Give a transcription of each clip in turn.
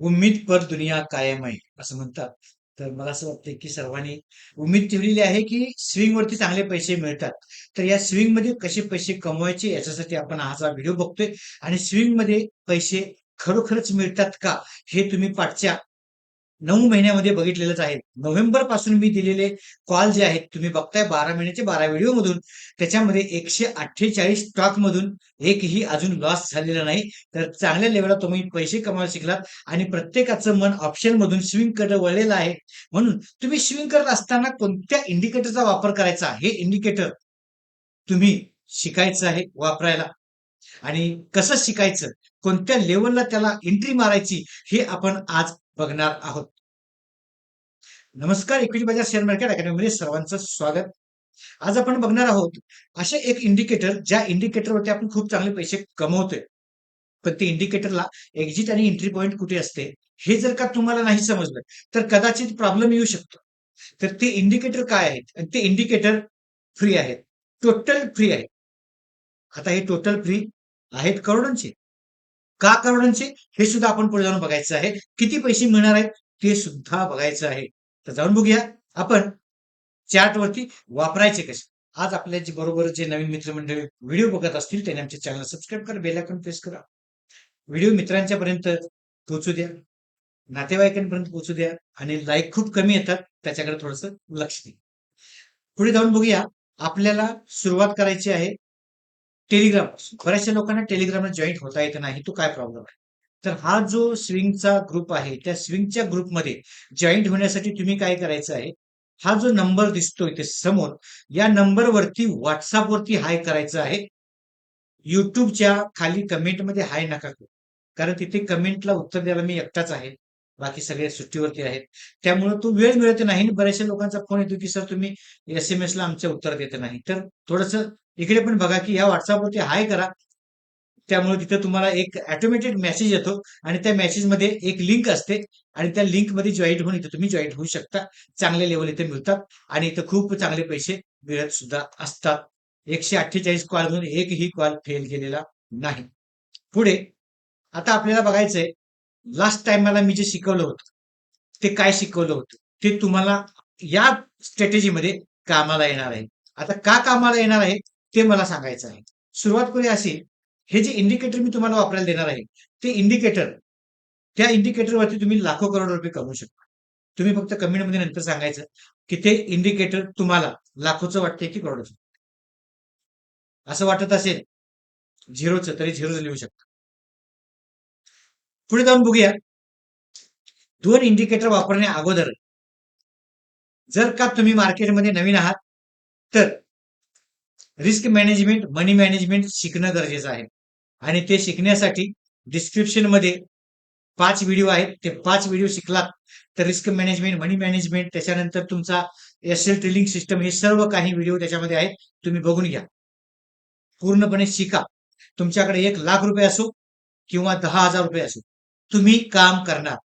उम्मीद पर दुनिया कायम आहे असं म्हणतात. तर मला असं वाटतं की सर्वांनी उम्मीद ठेवलेली आहे की स्विंग वरती चांगले पैसे मिळतात. तर या स्विंगमध्ये कसे पैसे कमवायचे याच्यासाठी आपण हा व्हिडिओ बघतोय आणि स्विंगमध्ये पैसे खरोखरच मिळतात का हे तुम्ही पाठच्या. नऊ महिन्यामध्ये बघितलेलंच आहे. नोव्हेंबरपासून मी दिलेले कॉल जे आहेत तुम्ही बघताय बारा महिन्याचे बारा व्हिडिओ मधून. त्याच्यामध्ये एकशे अठ्ठेचाळीस स्टॉक मधून एकही अजून लॉस झालेला नाही. तर चांगल्या लेवलला तुम्ही पैसे कमावायला शिकलात आणि प्रत्येकाचं मन ऑप्शन मधून स्विंगकडे वळलेलं आहे. म्हणून तुम्ही स्विंग करत असताना कोणत्या इंडिकेटरचा वापर करायचा? हे इंडिकेटर तुम्ही शिकायचं आहे वापरायला. आणि कसं शिकायचं? कोणत्या लेवलला त्याला एंट्री मारायची? हे आपण आज बघणार आहोत. नमस्कार इक्विटी बाजार शेअर मार्केट अकॅडमीमध्ये सर्वांचं स्वागत. आज आपण बघणार आहोत असे एक इंडिकेटर ज्या इंडिकेटरवरती आपण खूप चांगले पैसे कमवतोय. पण ते इंडिकेटरला एक्झिट आणि एंट्री पॉईंट कुठे असते हे जर का तुम्हाला नाही समजलं तर कदाचित प्रॉब्लेम येऊ शकतो. तर ते इंडिकेटर काय आहेत? आणि ते इंडिकेटर फ्री आहेत. टोटल फ्री आहे आता हे टोटल फ्री आहेत करोडांचे. का करोडांचे हे सुद्धा आपण पुढे जाऊन बघायचं आहे. किती पैसे मिळणार आहेत? ते सुद्धा बघायचं आहे. तर जाऊन बघूया. आपण चार्ट वरती वापरायचे कसे? आज आपल्या जे बरोबर जे नवीन मित्रमंडळी व्हिडिओ बघत असतील त्यांनी आमच्या चॅनल सबस्क्राईब करा बेल आयकॉन प्रेस करा. व्हिडिओ मित्रांच्या पर्यंत पोहोचू द्या. नातेवाईकांपर्यंत पोहोचू द्या आणि लाईक खूप कमी येतात. त्याच्याकडे थोडस लक्ष द्या. पुढे जाऊन बघूया. आपल्याला सुरुवात करायची आहे. टेलिग्राम. बऱ्याचशा लोकांना टेलिग्रामला जॉईन होता येत नाही. तो काय प्रॉब्लेम आहे? तर हा जो स्विंगचा ग्रुप आहे त्या स्विंगच्या ग्रुपमध्ये जॉईंट होण्यासाठी तुम्ही काय करायचं आहे? हा जो नंबर दिसतोय ते समोर या नंबरवरती व्हॉट्सअपवरती हाय करायचं आहे. युट्यूबच्या खाली कमेंटमध्ये हाय नका करू. कारण तिथे कमेंटला उत्तर द्यायला मी एकटाच आहे. बाकी सगळे सुट्टीवरती आहेत. त्यामुळे तो वेळ मिळत नाही बऱ्याचशा लोकांचा फोन येतो की सर तुम्ही एस एम एसला आमचं उत्तर देत नाही. तर थोडस इकडे पण बघा की या व्हॉट्सअपवरती हाय करा. त्यामुळे तिथे तुम्हाला एक ऑटोमॅटिक मेसेज येतो आणि त्या मेसेजमध्ये एक लिंक असते आणि त्या लिंकमध्ये जॉईन होऊन इथे तुम्ही जॉईन होऊ शकता. चांगले लेवल इथे मिळतात आणि इथं खूप चांगले पैसे मिळत सुद्धा असतात. एकशे अठ्ठेचाळीस कॉल मधून एकही कॉल फेल गेलेला नाही. पुढे आता आपल्याला बघायचंय लास्ट टाइमला मी जे शिकवलं होतं ते काय शिकवलं होतं ते तुम्हाला या स्ट्रॅटेजीमध्ये कामाला येणार आहे. आता का कामाला येणार आहे ते मला सांगायचं आहे. सुरुवात करूया अशी हे जे इंडिकेटर मी तुम्हाला वापरायला देणार आहे ते इंडिकेटर त्या इंडिकेटरवरती तुम्ही लाखो करोड रुपये कमवू शकता. तुम्ही फक्त कमेंटमध्ये नंतर सांगायचं की ते इंडिकेटर तुम्हाला लाखोचं वाटतंय की करोडचं. असं वाटत असेल झिरोचं तरी झिरोच लिहू शकता. पुढे जाऊन बघूया. दोन इंडिकेटर वापरण्या अगोदर जर का तुम्ही मार्केटमध्ये नवीन आहात तर रिस्क मॅनेजमेंट मनी मॅनेजमेंट शिकणं गरजेचं आहे. आणि ते शिकण्यासाठी डिस्क्रिप्शनमध्ये पाच व्हिडिओ आहेत. ते पाच व्हिडिओ शिकलात तर रिस्क मॅनेजमेंट मनी मॅनेजमेंट त्याच्यानंतर तुमचा एस एल ट्रेलिंग सिस्टम हे सर्व काही व्हिडिओ त्याच्यामध्ये आहेत. तुम्ही बघून घ्या. पूर्णपणे शिका. तुमच्याकडे एक लाख रुपये असो किंवा दहा हजार रुपये असो. तुम्ही काम करणार.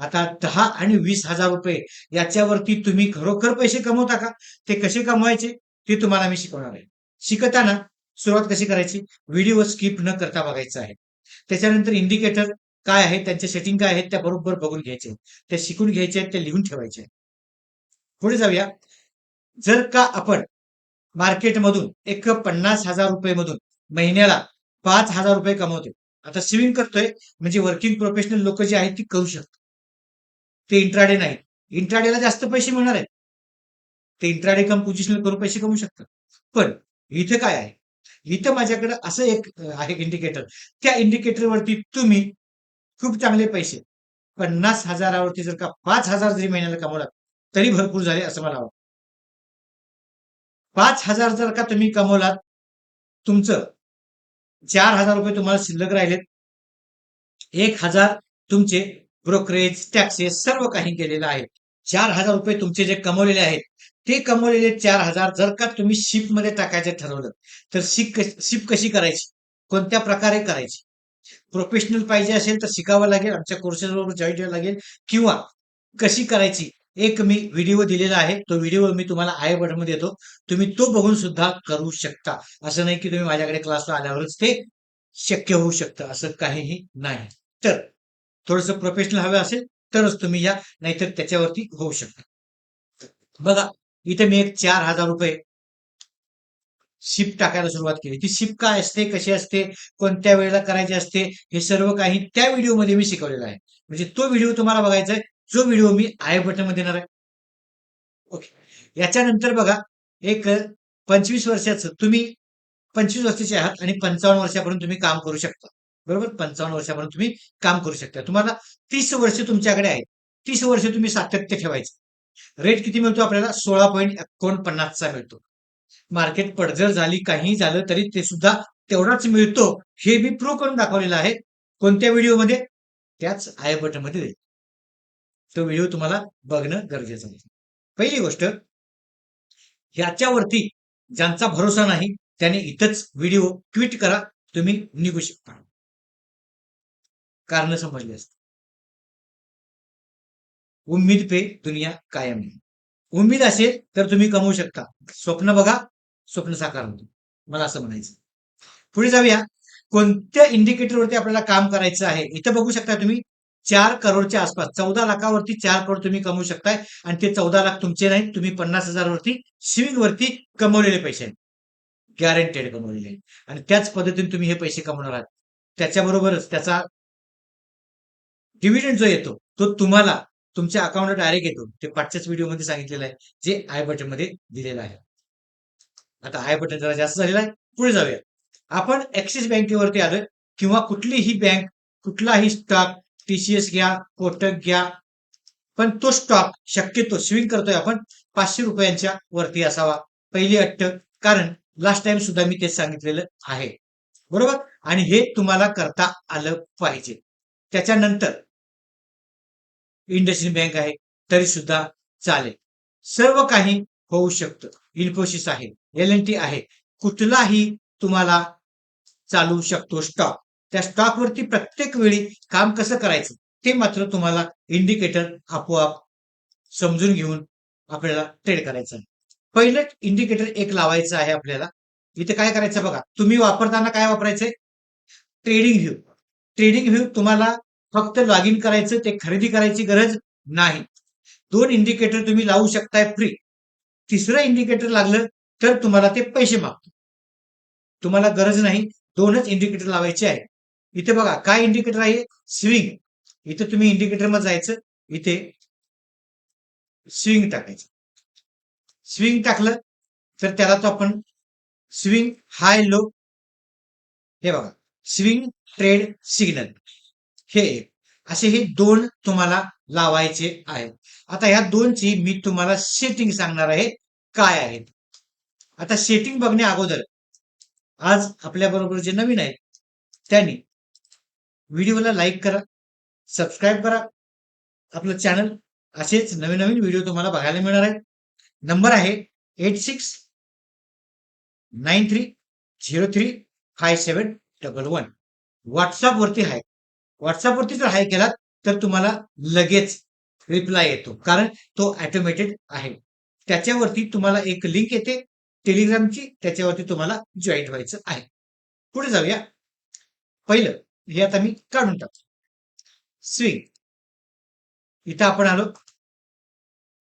आता दहा आणि वीस हजार रुपये याच्यावरती तुम्ही खरोखर पैसे कमवता का? ते कसे कमवायचे? ते तुम्हाला मी शिकवणार आहे. शिकताना सुरुवात कशी करायची? व्हिडिओ स्किप न करता बघायचं आहे. त्याच्यानंतर इंडिकेटर काय आहे? त्यांचे सेटिंग काय आहेत? त्या बरोबर बघून घ्यायचे. ते शिकून घ्यायचे आहेत त्या लिहून ठेवायचे. पुढे जाऊया. जर का आपण मार्केटमधून एक पन्नास हजार रुपये मधून महिन्याला पाच हजार रुपये कमवतो आता स्विंग करतोय म्हणजे वर्किंग प्रोफेशनल लोक जे आहेत ती करू शकतात. ते इंट्राडे नाही इंट्राडेला जास्त पैसे मिळणार आहेत. ते इंट्राडे कम पोझिशनल करून पैसे कमवू शकतात. पण इथं काय आहे? इथं माझ्याकडे असं एक आहे इंडिकेटर त्या इंडिकेटरवरती तुम्ही खूप चांगले पैसे पन्नास हजारावरती जर का पाच हजार जरी महिन्याला कमवला तरी भरपूर झाले असं मला वाटतं. पाच हजार जर का तुम्ही कमवलात तुमचं चार हजार रुपये तुम्हाला शिल्लक राहिलेत. एक हजार तुमचे ब्रोकरेज टॅक्सेस सर्व काही गेलेलं आहे. चार हजार रुपये तुमचे जे कमवलेले आहेत ते कमवलेले चार हजार जर का तुम्ही शिपमध्ये टाकायचं ठरवलं तर शिप शिप कशी करायची? कोणत्या प्रकारे करायची? प्रोफेशनल पाहिजे असेल तर शिकावं लागेल आमच्या कोर्सेस जॉईन व्हावं लागेल. किंवा कशी करायची? एक मी व्हिडिओ दिलेला आहे. तो व्हिडिओ मी तुम्हाला आय बटनमध्ये देतो तुम्ही तो बघून सुद्धा करू शकता. असं नाही की तुम्ही माझ्याकडे क्लासला आल्यावरच ते शक्य होऊ शकतं. असं काहीही नाही. तर थोडस प्रोफेशनल हवे असेल तरच तुम्ही या नाहीतर त्याच्यावरती होऊ शकता. बघा इथे मी एक चार हजार रुपये शिप टाकायला सुरुवात केली. ती शिप काय असते कशी असते कोणत्या वेळेला करायची असते हे सर्व काही त्या व्हिडिओमध्ये मी शिकवलेलं आहे. म्हणजे तो व्हिडिओ तुम्हाला बघायचा आहे. जो व्हिडिओ मी आय बटनमध्ये देणार आहे. ओके याच्यानंतर बघा एक पंचवीस वर्षाचं तुम्ही पंचवीस वर्षाचे आहात आणि पंचावन्न वर्षापर्यंत तुम्ही काम करू शकता. बरोबर? पंचावन्न वर्षापर्यंत तुम्ही काम करू शकता. तुम्हाला तीस वर्ष तुमच्याकडे आहे तीस वर्ष तुम्ही सातत्य ठेवायचं. रेट किती मिळतो आपल्याला? सोळा पॉईंट एकोणपन्नासचा मिळतो. मार्केट पडझड झाली काही झालं तरी ते सुद्धा तेवढाच मिळतो. हे मी प्रूव्ह करून दाखवलेलं आहे. कोणत्या व्हिडिओमध्ये त्याच आय बटनमध्ये देईल तो व्हिडिओ तुम्हाला बघणं गरजेचं आहे. पहिली गोष्ट ह्याच्यावरती ज्यांचा भरोसा नाही त्याने इथंच व्हिडिओ ट्विट करा तुम्ही निघू शकता. कारण समजले असत. उम्मीद पे दुनिया कायम आहे उम्मीद असेल तर तुम्ही कमवू शकता. स्वप्न बघा स्वप्न साकार होतो. मला असं म्हणायचं पुढे जाऊया. कोणत्या इंडिकेटरवरती आपल्याला काम करायचं आहे इथं बघू शकता तुम्ही. चार करोडच्या आसपास चौदा लाखावरती चार करोड तुम्ही कमवू शकताय आणि ते चौदा लाख तुमचे नाहीत तुम्ही पन्नास हजारवरती स्विंग वरती कमवलेले पैसे आहेत. गॅरंटेड कमवलेले आहेत. आणि त्याच पद्धतीने तुम्ही हे पैसे कमवणार आहात. त्याच्याबरोबरच त्याचा डिव्हिडंड जो येतो तो तुम्हाला तुमच्या अकाउंटला डायरेक्ट येतो. ते पाठच्याच व्हिडिओमध्ये सांगितलेलं आहे जे आय बटनमध्ये दिलेलं आहे. आता आय बटन जरा जास्त झालेला आहे पुढे जाऊया. आपण ऍक्सिस बँकेवरती आलोय किंवा कुठलीही बँक कुठलाही स्टॉक टीसीएस घ्या कोटक घ्या. पण तो स्टॉक शक्यतो स्विंग करतोय आपण पाचशे रुपयांच्या वरती असावा पहिली अट्ट. कारण लास्ट टाइम सुद्धा मी ते सांगितलेलं आहे. बरोबर? आणि हे तुम्हाला करता आलं पाहिजे. त्याच्यानंतर इंडस्ट्री बँक आहे तरी सुद्धा चालेल. सर्व काही होऊ शकतं. इन्फोसिस आहे एल एन टी आहे. कुठलाही तुम्हाला चालू शकतो स्टॉक त्या स्टॉकवरती प्रत्येक वेळी काम कसं करायचं ते मात्र तुम्हाला इंडिकेटर आपोआप समजून घेऊन आपल्याला ट्रेड करायचं आहे. पहिलं इंडिकेटर एक लावायचं आहे आपल्याला. इथे काय करायचं बघा तुम्ही वापरताना काय वापरायचंय? ट्रेडिंग व्ह्यू ट्रेडिंग व्ह्यू तुम्हाला फक्त लॉग इन करायचं ते खरेदी करायची गरज नाही. दोन इंडिकेटर तुम्ही लावू शकताय फ्री तिसरं इंडिकेटर लागलं तर तुम्हाला ते पैसे मागतो तुम्हाला गरज नाही दोनच इंडिकेटर लावायचे आहे इथे बघा काय इंडिकेटर आहे? स्विंग इथे तुम्ही इंडिकेटरमध्ये जायचं इथे स्विंग टाकायचं. स्विंग टाकलं तर त्याला तो आपण स्विंग हाय लो हे बघा स्विंग ट्रेड सिग्नल हे असे हे दोन तुम्हाला लावायचे आहेत. आता ह्या दोनची मी तुम्हाला सेटिंग सांगणार आहे काय आहेत. आता सेटिंग बघण्या अगोदर आज आपल्या बरोबर जे नवीन आहेत त्यांनी व्हिडिओला लाईक करा सबस्क्राईब करा. आपलं चॅनल असेच नवीन नवीन व्हिडिओ तुम्हाला बघायला मिळणार आहे नंबर आहे eight six nine three zero three five seven double one. व्हॉट्सअपवरती आहे. व्हॉट्सअपवरती जर हाय केलात तर तुम्हाला लगेच रिप्लाय येतो कारण तो ऑटोमेटेड आहे. त्याच्यावरती तुम्हाला एक लिंक येते टेलिग्रामची त्याच्यावरती तुम्हाला जॉईन व्हायचं आहे. पुढे जाऊया. पहिलं हे आता मी काढून टाकतो. स्विंग इथं आपण आलो.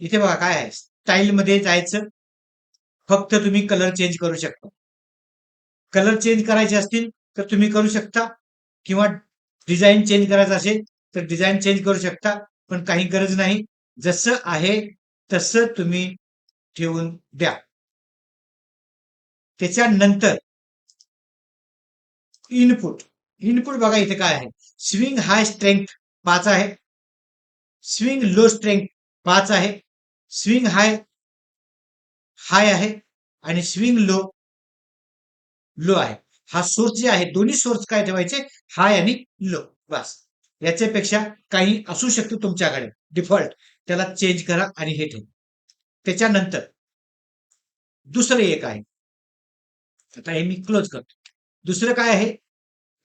इथे बघा काय आहे? स्टाईल मध्ये जायचं. फक्त तुम्ही कलर चेंज करू शकता. कलर चेंज करायचे असतील तर तुम्ही करू शकता. किंवा डिझाईन चेंज करायचं असेल तर डिझाईन चेंज करू शकता. पण काही गरज नाही. जसं आहे तसं तुम्ही ठेवून द्या. त्याच्यानंतर इनपुट इनपुट बघा इथे काय आहे. स्विंग हाय स्ट्रेंथ पाच आहे. स्विंग लो स्ट्रेंथ पाच आहे. स्विंग हाय हाय आहे आणि स्विंग लो लो आहे. हा सोर्स जे आहे दोन्ही सोर्स काय ठेवायचे? हाय आणि लो बस. याच्यापेक्षा काही असू शकतो तुमच्याकडे. डिफॉल्ट त्याला चेंज करा आणि हे ठेव. त्याच्यानंतर दुसरं एक आहे. आता हे मी क्लोज करतो. दुसरं काय आहे?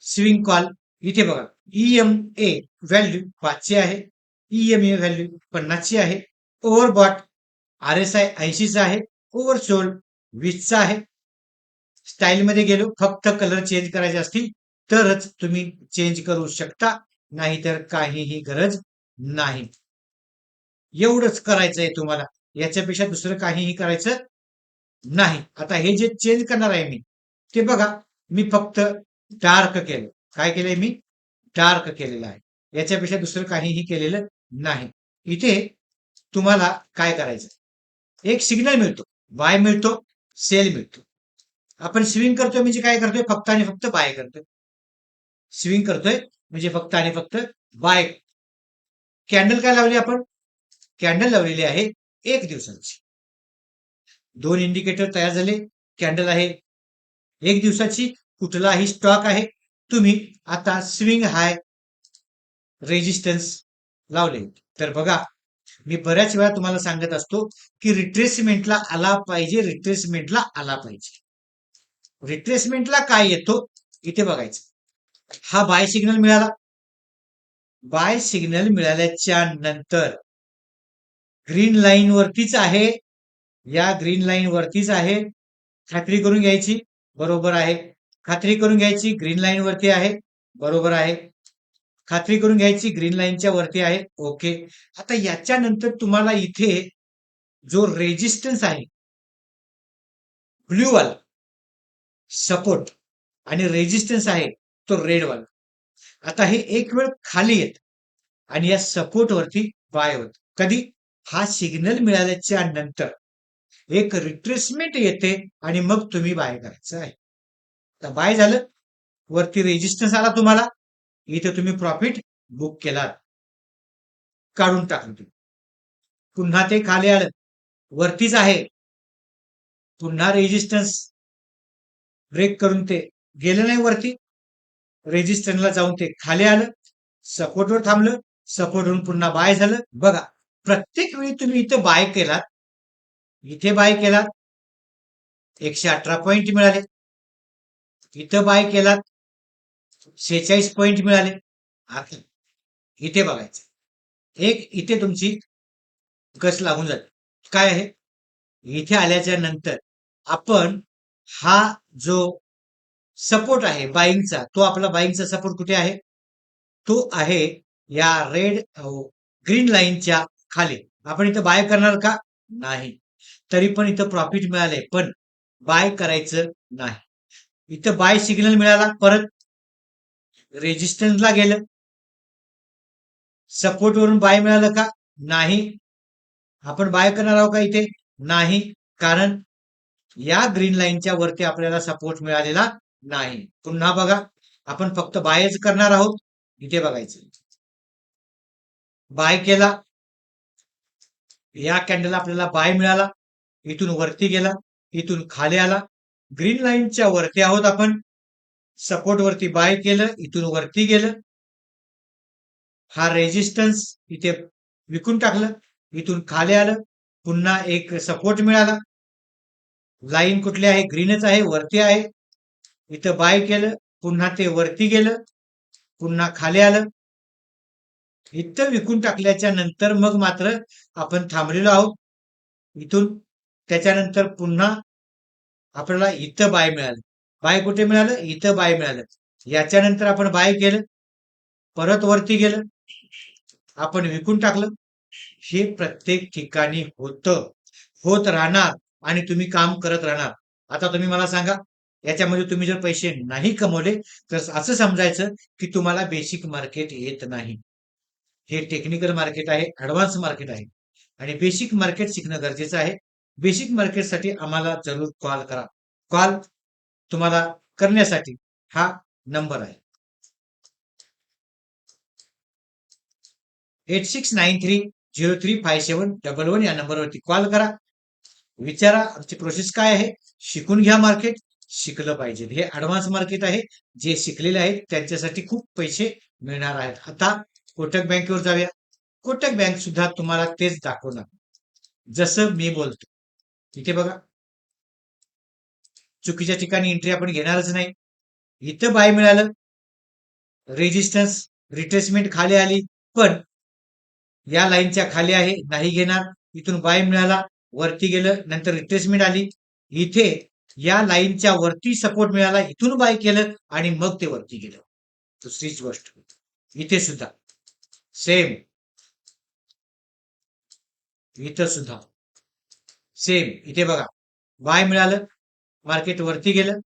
स्विंग कॉल इथे बघा. ईएम ए व्हॅल्यू पाचशे आहे. ईएमए ए व्हॅल्यू पन्नासची आहे. ओव्हरबॉट आर एस आय ऐंशीचा आहे. ओव्हरसोल्ड वीसचा आहे. स्टाईल मध्ये गेलो फक्त कलर चेंज करायचे असतील तरच तुम्ही चेंज करू शकता. नाहीतर काहीही गरज नाही. एवढंच करायचंय तुम्हाला. याच्यापेक्षा दुसरं काहीही करायचं नाही. आता हे जे चेंज करणार आहे मी ते बघा. मी फक्त डार्क केलं. काय केलंय मी? डार्क केलेलं आहे. याच्यापेक्षा दुसरं काहीही केलेलं नाही. इथे तुम्हाला काय करायचं एक सिग्नल मिळतो. बाय मिळतो. सेल मिळतो. आपण स्विंग करतोय म्हणजे काय करतोय? फक्त आणि फक्त बाय करतोय. स्विंग करतोय म्हणजे फक्त आणि फक्त बाय कॅन्डल काय लावली आपण? कॅन्डल लावलेली आहे एक दिवसाची. दोन इंडिकेटर तयार झाले. कॅन्डल आहे एक दिवसाची. कुठलाही स्टॉक आहे तुम्ही आता स्विंग हाय रेजिस्टन्स लावले. तर बघा मी बऱ्याच वेळा तुम्हाला सांगत असतो की रिट्रेसमेंटला आला पाहिजे रिट्रेसमेंटला आला पाहिजे. रिट्रेसमेंटला काय येतो? इथे बघायचं. हा बाय सिग्नल मिळाला. बाय सिग्नल मिळाल्याच्या नंतर ग्रीन लाईन वरतीच आहे. या ग्रीन लाईन वरतीच आहे. खात्री करून घ्यायची. बरोबर आहे. खात्री करून घ्यायची ग्रीन लाईन वरती आहे. बरोबर आहे. खात्री करून घ्यायची ग्रीन लाईनच्या वरती आहे. ओके आता याच्यानंतर तुम्हाला इथे जो रेजिस्टन्स आहे ब्ल्यू वाला सपोर्ट आणि रेजिस्टन्स आहे तो रेड वाला. आता हे एक वेळ खाली येत आणि या सपोर्ट वरती बाय होत. कधी? हा सिग्नल मिळाल्याच्या नंतर. एक रिट्रेसमेंट येते आणि मग तुम्ही बाय करायचं आहे. तर बाय झालं. वरती रेजिस्टन्स आला तुम्हाला. इथे तुम्ही प्रॉफिट बुक केलात. काढून टाकलं तुम्ही. पुन्हा ते खाली आलं. वरतीच आहे. पुन्हा रेजिस्टन्स ब्रेक करून ते गेलं नाही वरती. रेजिस्टन्सला जाऊन ते खाली आलं. सपोर्टवर थांबलं. सपोर्टवरून पुन्हा बाय झालं. बघा प्रत्येक वेळी तुम्ही इथं बाय केलात. इथे बाय केलात. एकशे अठरा पॉईंट मिळाले. इथं बाय केलात शेहेचाळीस पॉईंट मिळाले. आता इथे बघायचं. एक इथे तुमची कस लागून जाते. काय आहे? इथे आल्याच्यानंतर आपण हा जो सपोर्ट आहे बाईंगचा तो आपला बाईंगचा सपोर्ट कुठे आहे? तो आहे या रेड ग्रीन लाईनच्या खाली. आपण इथं बाय करणार का? नाही. तरी पण इथं प्रॉफिट मिळाले पण बाय करायचं नाही. इथं बाय सिग्नल मिळाला परत रेजिस्टन्सला गेलं. सपोर्ट वरून बाय मिळालं का? नाही. आपण बाय करणार आहोत का इथे? नाही. कारण या ग्रीन लाईनच्या वरती आपल्याला सपोर्ट मिळालेला नाही. पुन्हा बघा. आपण फक्त बायच करणार आहोत. इथे बघायचं. बाय केला. या कॅन्डल आपल्याला बाय मिळाला. इथून वरती गेला. इथून खाली आला. ग्रीन लाईनच्या वरती आहोत आपण. सपोर्ट वरती बाय केलं इथून वरती गेलं. हा रेजिस्टन्स इथे विकून टाकलं इथून खाली आलं पुन्हा एक सपोर्ट मिळाला. लाईन कुठली आहे? ग्रीनच आहे वरती आहे. इथं बाय केलं पुन्हा ते वरती गेलं पुन्हा खाली आलं. इथं विकून टाकल्याच्या नंतर मग मात्र आपण थांबलेलो आहोत. इथून त्याच्यानंतर पुन्हा आपल्याला इथं बाय मिळालं. बाय कुठे मिळालं? इथं बाय मिळालं. याच्यानंतर आपण बाय केलं. परत वरती गेलं. आपण विकून टाकलं. हे प्रत्येक ठिकाणी होतं. होत राहणार आणि तुम्ही काम करत राहणार. आता तुम्ही मला सांगा याच्यामध्ये तुम्ही जर पैसे नाही कमवले तर असं समजायचं की तुम्हाला बेसिक मार्केट येत नाही. हे टेक्निकल मार्केट आहे ऍडव्हान्स मार्केट आहे. आणि बेसिक मार्केट शिकणं गरजेचं आहे. बेसिक मार्केटसाठी आम्हाला जरूर कॉल करा. कॉल तुम्हाला करण्यासाठी हा नंबर आहे. Eight six nine three zero three five seven double one या नंबरवरती कॉल करा. विचारा आमची प्रोसेस काय आहे. शिकून घ्या मार्केट शिकलं पाहिजे. हे ऍडव्हान्स मार्केट आहे. जे शिकलेले आहेत त्यांच्यासाठी खूप पैसे मिळणार आहेत. आता कोटक बँकेवर जाऊया. कोटक बँक सुद्धा तुम्हाला तेच दाखवणार. जसं मी बोलतो. इथे बघा. चुकीच्या ठिकाणी एंट्री आपण घेणारच नाही. इथं बाय मिळालं. रेजिस्टन्स रिट्रेसमेंट खाली आली. पण या लाईनच्या खाली आहे. नाही घेणार. इथून बाय मिळाला. वरती गेलं. नंतर रिट्रेसमेंट आली. इथे या लाईनच्या वरती सपोर्ट मिळाला. इथून बाय केलं आणि मग ते वरती गेलं. दुसरीच गोष्ट. इथे सुद्धा. सेम इथं सुद्धा. सेम इथे बघा. बाय मिळालं मार्केट वरती गेलं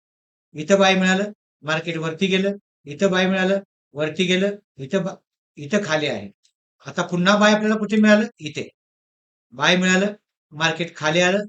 इथं बाय मिळालं मार्केट वरती गेलं इथं बाय मिळालं वरती गेलं इथं बा- इथं खाली आहे. आता पुन्हा बाय आपल्याला कुठे मिळालं? इथे. बाय मिळालं मार्केट खाली आलं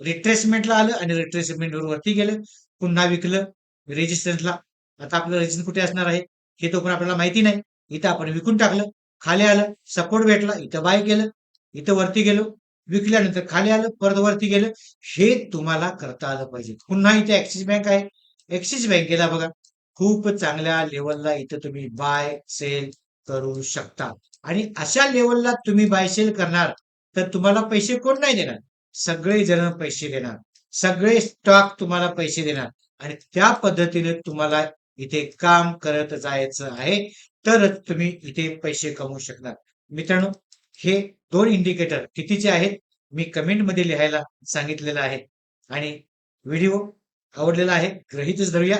रिट्रेसमेंटला आलं आणि रिट्रेसमेंटवर वरती गेलं पुन्हा विकलं रेजिस्टन्सला आता आपलं रेजिस्टन्स कुठे असणार आहे? हे तो पण आपल्याला माहिती नाही. इथं आपण विकून टाकलं खाली आलं सपोर्ट भेटला इथं बाय केलं इथं वरती गेलो विकल्यानंतर खाली आलं परत वरती गेलं. हे तुम्हाला करता आलं पाहिजे. पुन्हा इथे ऍक्सिस बँक आहे. ऍक्सिस बँकेला बघा खूप चांगल्या लेवलला इथं तुम्ही बाय सेल करू शकता. आणि अशा लेवलला तुम्ही बाय सेल करणार तर तुम्हाला पैसे कोण नाही देणार? सगळे जण पैसे देणार. सगळे स्टॉक तुम्हाला पैसे देणार. आणि त्या पद्धतीने तुम्हाला इथे काम करत जायचं आहे. तरच तुम्ही इथे पैसे कमवू शकणार. मित्रांनो हे दोन इंडिकेटर कितीचे आहेत? मी कमेंटमध्ये लिहायला सांगितलेलं आहे. आणि व्हिडिओ आवडलेला आहे ग्रहितच धरूया.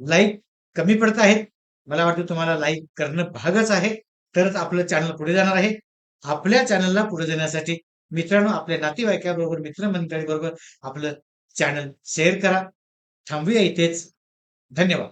लाईक कमी पडत आहेत. मला वाटतं तुम्हाला लाईक करणं भागच आहे. तरच आपलं चॅनल पुढे जाणार आहे. आपल्या चॅनलला पुढे जाण्यासाठी मित्रांनो आपल्या नातेवाईकाबरोबर मित्रमंडळीबरोबर आपलं चॅनल शेअर करा. थांबूया इथेच. धन्यवाद.